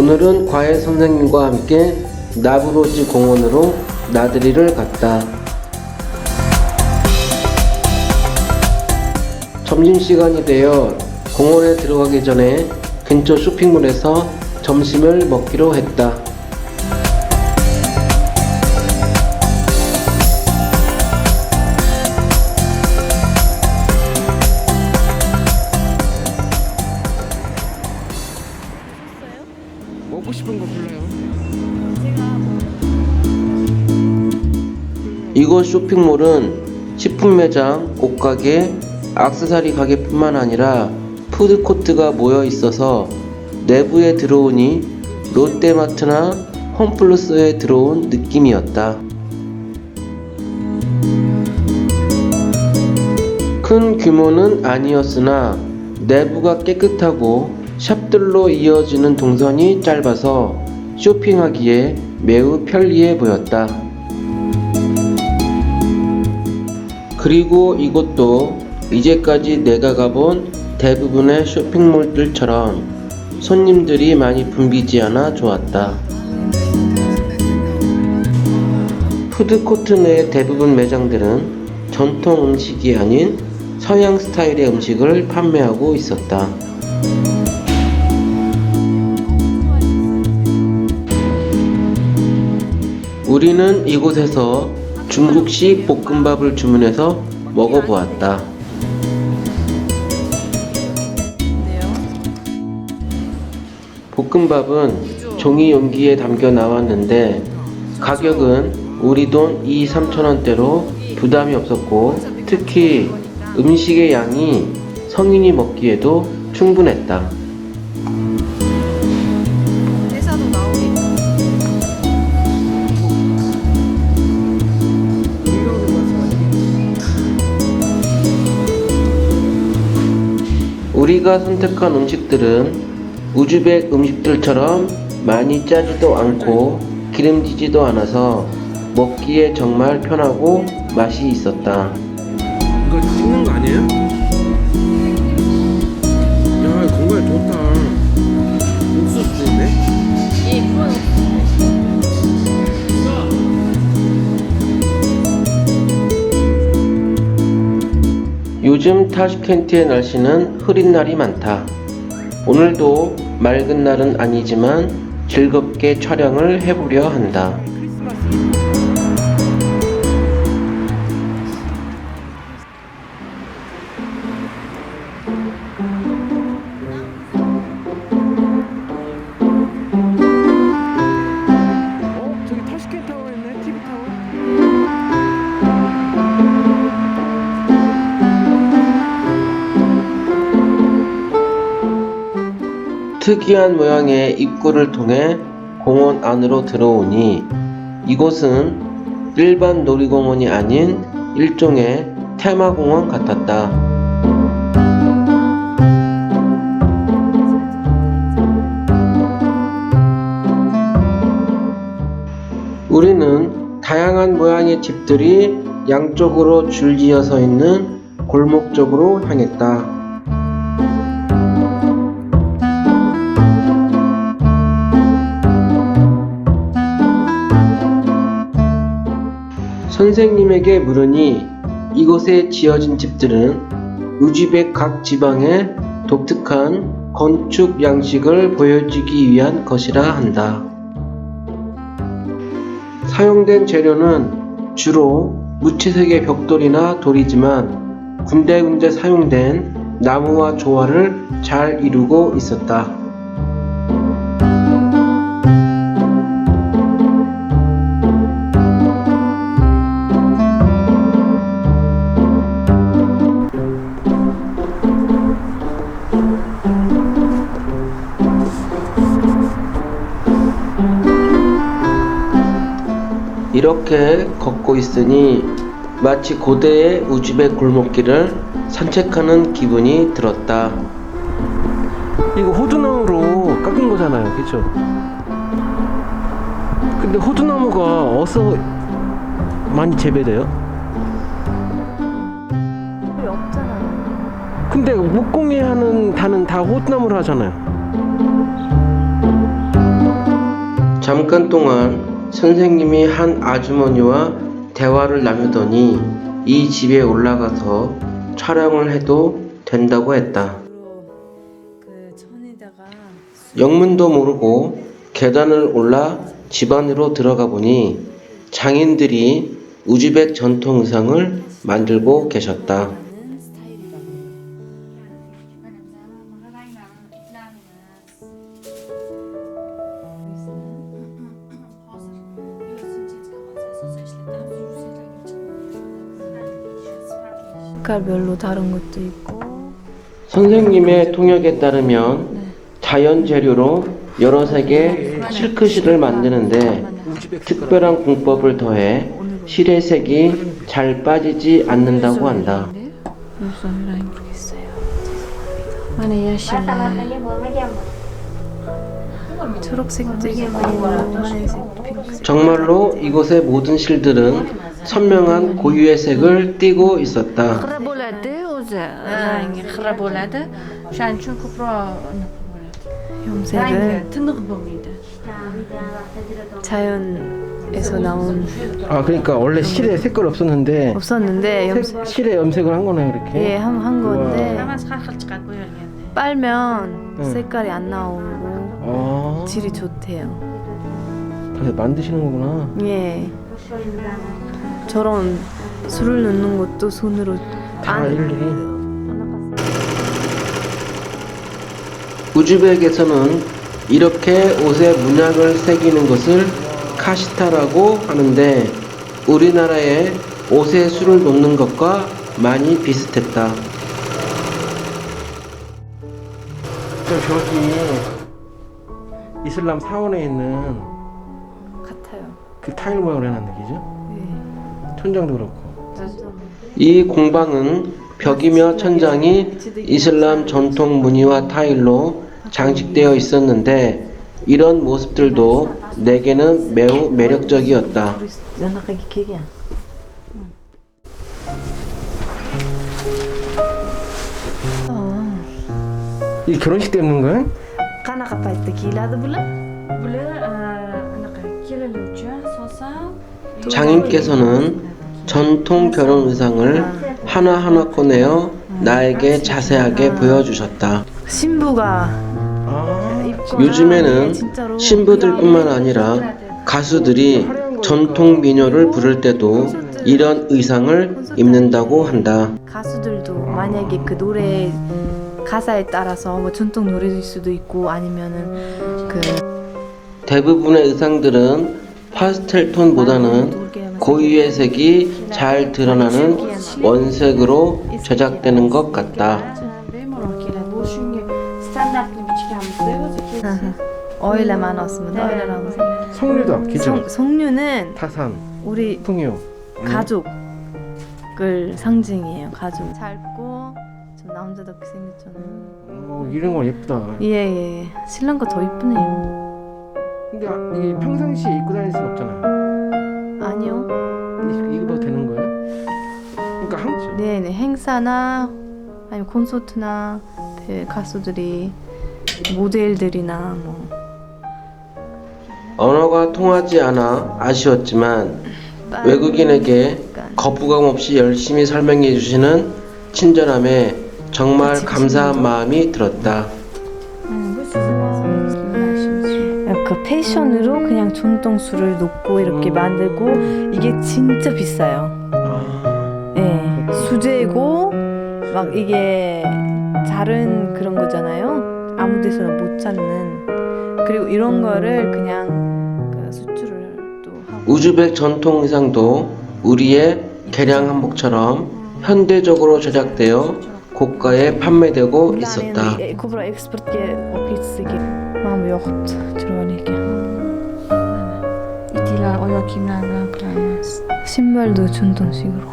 오늘은 과외 선생님과 함께 나부로지 공원으로 나들이를 갔다. 점심시간이 되어 공원에 들어가기 전에 근처 쇼핑몰에서 점심을 먹기로 했다. 이곳 쇼핑몰은 식품 매장, 옷가게, 악세사리 가게뿐만 아니라 푸드코트가 모여 있어서 내부에 들어오니 롯데마트나 홈플러스에 들어온 느낌이었다. 큰 규모는 아니었으나 내부가 깨끗하고 샵들로 이어지는 동선이 짧아서 쇼핑하기에 매우 편리해 보였다. 그리고 이곳도 이제까지 내가 가본 대부분의 쇼핑몰들처럼 손님들이 많이 붐비지 않아 좋았다. 푸드코트 내 대부분 매장들은 전통 음식이 아닌 서양 스타일의 음식을 판매하고 있었다. 우리는 이곳에서 중국식 볶음밥을 주문해서 먹어보았다. 볶음밥은 종이 용기에 담겨 나왔는데 가격은 우리 돈 2, 3천 원대로 부담이 없었고 특히 음식의 양이 성인이 먹기에도 충분했다. 우리가 선택한 음식들은 우즈벡 음식들처럼 많이 짜지도 않고 기름지지도 않아서 먹기에 정말 편하고 맛이 있었다. 이거 찍는 거 아니에요? 요즘 타슈켄트의 날씨는 흐린 날이 많다. 오늘도 맑은 날은 아니지만 즐겁게 촬영을 해보려 한다. 특이한 모양의 입구를 통해 공원 안으로 들어오니 이곳은 일반 놀이공원이 아닌 일종의 테마공원 같았다. 우리는 다양한 모양의 집들이 양쪽으로 줄지어 서 있는 골목 쪽으로 향했다. 선생님에게 물으니 이곳에 지어진 집들은 우즈벡 각 지방의 독특한 건축 양식을 보여주기 위한 것이라 한다. 사용된 재료는 주로 무채색의 벽돌이나 돌이지만 군데군데 사용된 나무와 조화를 잘 이루고 있었다. 이렇게 걷고 있으니 마치 고대의 우즈벡 골목길을 산책하는 기분이 들었다. 이거 호두나무로 깎은 거잖아요, 그죠? 근데 호두나무가 어디서 많이 재배돼요? 거의 없잖아요. 근데 목공예 하는 다는 다 호두나무로 하잖아요. 잠깐 동안 선생님이 한 아주머니와 대화를 나누더니 이 집에 올라가서 촬영을 해도 된다고 했다. 영문도 모르고 계단을 올라 집 안으로 들어가 보니 장인들이 우즈벡 전통 의상을 만들고 계셨다. 색깔별로 다른 것도 있고. 선생님의 통역에 따르면 자연 재료로 여러 색의 실크실을 만드는데 특별한 공법을 더해 실의 색이 잘 빠지지 않는다고 한다. 모르겠어요. 초록색도 있고 하늘색, 핑크색. 정말로 이곳의 모든 실들은 선명한 고유의 색을 띠고 있었다. xira bo'ladi o'zi rangi xira bo'ladi o'shaning uchun ko'proq 염색은 rangi tiniq bo'lmaydi 자연에서 나온 아 그러니까 원래 실에 색깔 없었는데 없었는데 염색 색, 실에 염색을 한 거네요 이렇게 예, 한, 한 건데 hammasi har xil chiqadi bu yerga endi 빨면 응. 색깔이 안 나오고 아 질이 좋대요. 그래서 만드시는 거구나 예. 저런 술을 넣는 것도 손으로 다 안- 일일이 우즈벡에서는 이렇게 옷에 문양을 새기는 것을 카시타라고 하는데 우리나라의 옷에 술을 놓는 것과 많이 비슷했다. 저 저기 이슬람 사원에 있는. 그 타일 모양을 해놨네 그죠? 예. 천장도 그렇고 이 공방은 벽이며 천장이 이슬람 전통 무늬와 타일로 장식되어 있었는데 이런 모습들도 내게는 매우 매력적이었다. 이 결혼식 때 입는 거야? 장인께서는 전통 결혼 의상을 하나하나 꺼내어 나에게 자세하게 보여주셨다. 신부가 요즘에는 신부들뿐만 아니라 가수들이 전통 민요를 부를 때도 이런 의상을 입는다고 한다. 가수들도 만약에 그 노래 가사에 따라서 뭐 전통 노래일 수도 있고 아니면은 그 대부분의 의상들은 파스텔 톤보다는 고유의 색이 잘 드러나는 원색으로 제작되는 것 같다. oilalarimiz 석류도 기죠 성, 성류는 타산 우리 풍요 가족을 상징이에요. 가족. 짧고 좀 남자답게 생겼잖아요. 어, 이런 거 예쁘다 예예. 신랑 거 더 이쁘네요. 근데 아, 이게 평상시에 입고 다닐 순 없잖아요 아니요. 이- 입어도 되는 거예요? 그러니까 한 네네 행사나 아니면 콘서트나 그 가수들이 모델들이나 뭐 언어가 통하지 않아 아쉬웠지만 외국인에게 거부감 없이 열심히 설명해 주시는 친절함에 정말 감사한 마음이 들었다. 그 패션으로 그냥 전통술을 놓고 이렇게 만들고 이게 진짜 비싸요. 아, 예, 수제고 막 이게 다른 그런 거잖아요. 아무 데서나 못 찾는 그리고 이런 거를 그냥 그 수출을 또 하고 우즈벡 전통 의상도 우리의 개량 한복처럼 현대적으로 제작되어 고가에 판매되고 있었다. Yoqibdi chiroyli ekan etiklar oyoq kiyimlar bilan qilamiz 신발도 전통식으로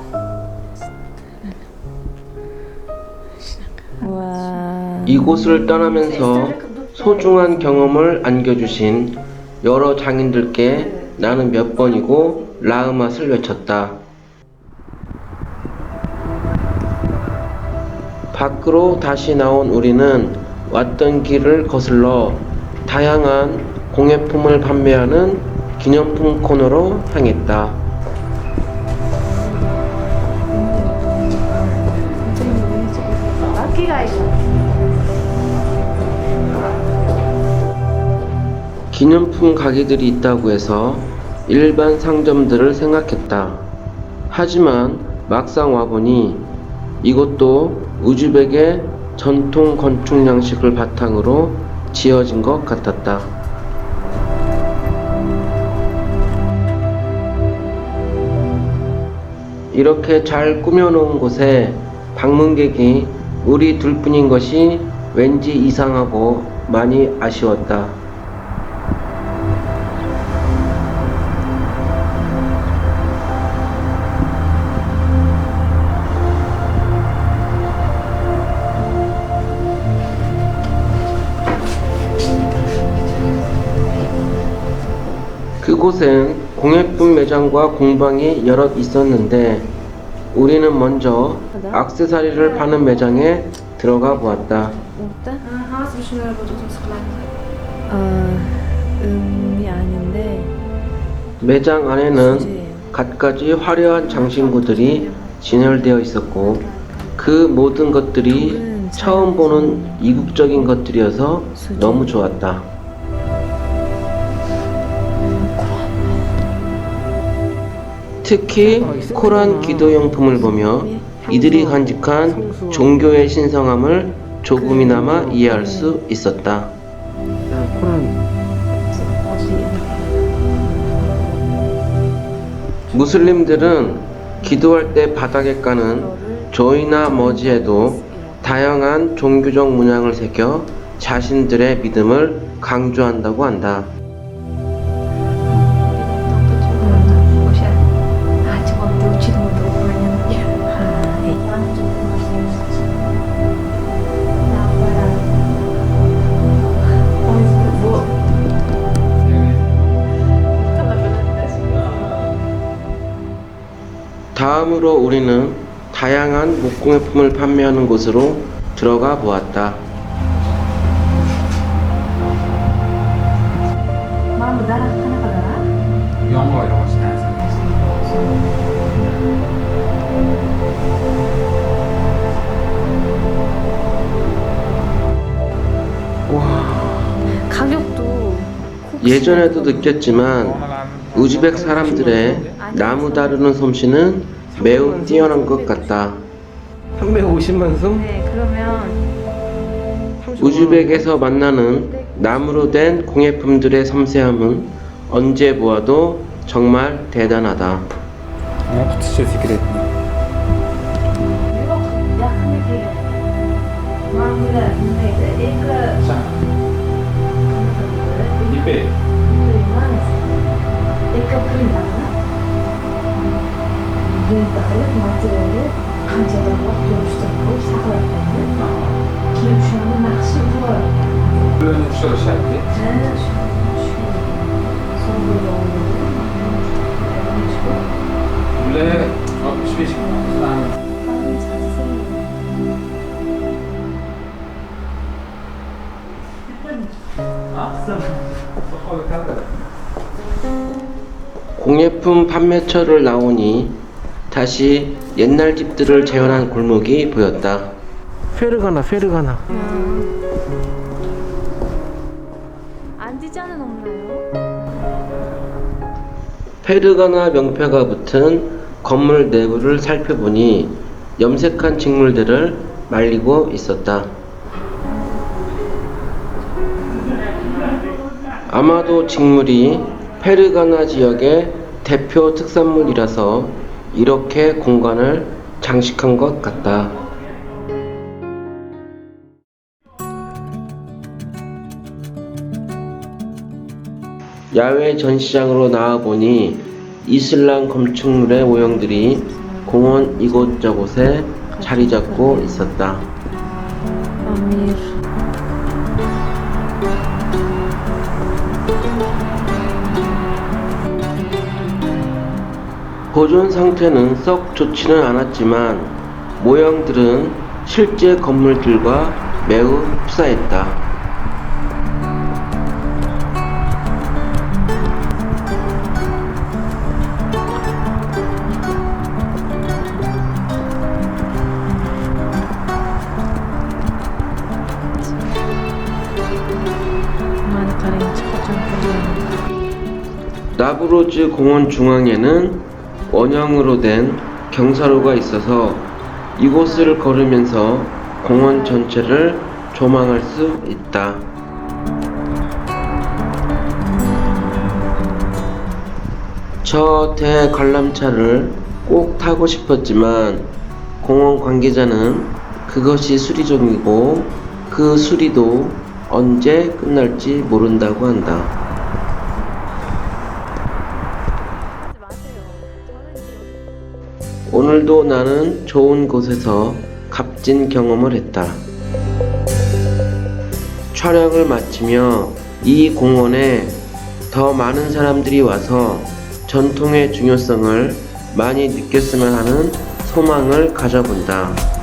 와 이곳을 떠나면서 소중한 경험을 안겨주신 여러 장인들께 나는 몇 번이고 라흐맛을 외쳤다. 밖으로 다시 나온 우리는 왔던 길을 거슬러 다양한 공예품을 판매하는 기념품 코너로 향했다. 기념품 가게들이 있다고 해서 일반 상점들을 생각했다. 하지만 막상 와보니 이것도 우즈벡의 전통 건축 양식을 바탕으로 지어진 것 같았다. 이렇게 잘 꾸며놓은 곳에 방문객이 우리 둘뿐인 것이 왠지 이상하고 많이 아쉬웠다. 그곳엔 공예품 매장과 공방이 여럿 있었는데 우리는 먼저 악세사리를 파는 매장에 들어가 보았다. 어, 음이 아닌데. 매장 안에는. 갖가지 화려한 장신구들이 진열되어 있었고 그 모든 것들이 처음 보는 이국적인 것들이어서 너무 좋았다. 특히 코란 기도용품을 보며 이들이 간직한 종교의 신성함을 조금이나마 이해할 수 있었다. 무슬림들은 기도할 때 바닥에 까는 조이나 머지에도 다양한 종교적 문양을 새겨 자신들의 믿음을 강조한다고 한다. 다음으로 우리는 다양한 목공예품을 판매하는 곳으로 들어가 보았다. 가격도 예전에도 느꼈지만 우즈벡 사람들의 나무 다루는 솜씨는 매우 뛰어난 것 같다. 350만 송? 네 그러면 우즈벡에서 만나는 나무로 된 공예품들의 섬세함은 언제 보아도 정말 대단하다. kabuğuyla rezalet materyali harcadığımız görüştüm. Bu fotoğraflarını kim şu anda nakşi olarak Bölüm şu şarkı. Buraya 65 tane Awesome. Bakalım kadar. 공예품 판매처를 나오니 다시 옛날 집들을 재현한 골목이 보였다. 페르가나 페르가나. 안지자는 없나요? 페르가나 명패가 붙은 건물 내부를 살펴보니 염색한 직물들을 말리고 있었다. 아마도 직물이 페르가나 지역의 대표 특산물이라서 이렇게 공간을 장식한 것 같다. 야외 전시장으로 나와보니 이슬람 건축물의 모형들이 공원 이곳저곳에 자리 잡고 있었다. 보존 상태는 썩 좋지는 않았지만 모형들은 실제 건물들과 매우 흡사했다. 나브로즈 공원 중앙에는 원형으로 된 경사로가 있어서 이곳을 걸으면서 공원 전체를 조망할 수 있다. 저 대관람차를 꼭 타고 싶었지만 공원 관계자는 그것이 수리종이고 그 수리도 언제 끝날지 모른다고 한다. 오늘도 나는 좋은 곳에서 값진 경험을 했다. 촬영을 마치며 이 공원에 더 많은 사람들이 와서 전통의 중요성을 많이 느꼈으면 하는 소망을 가져본다.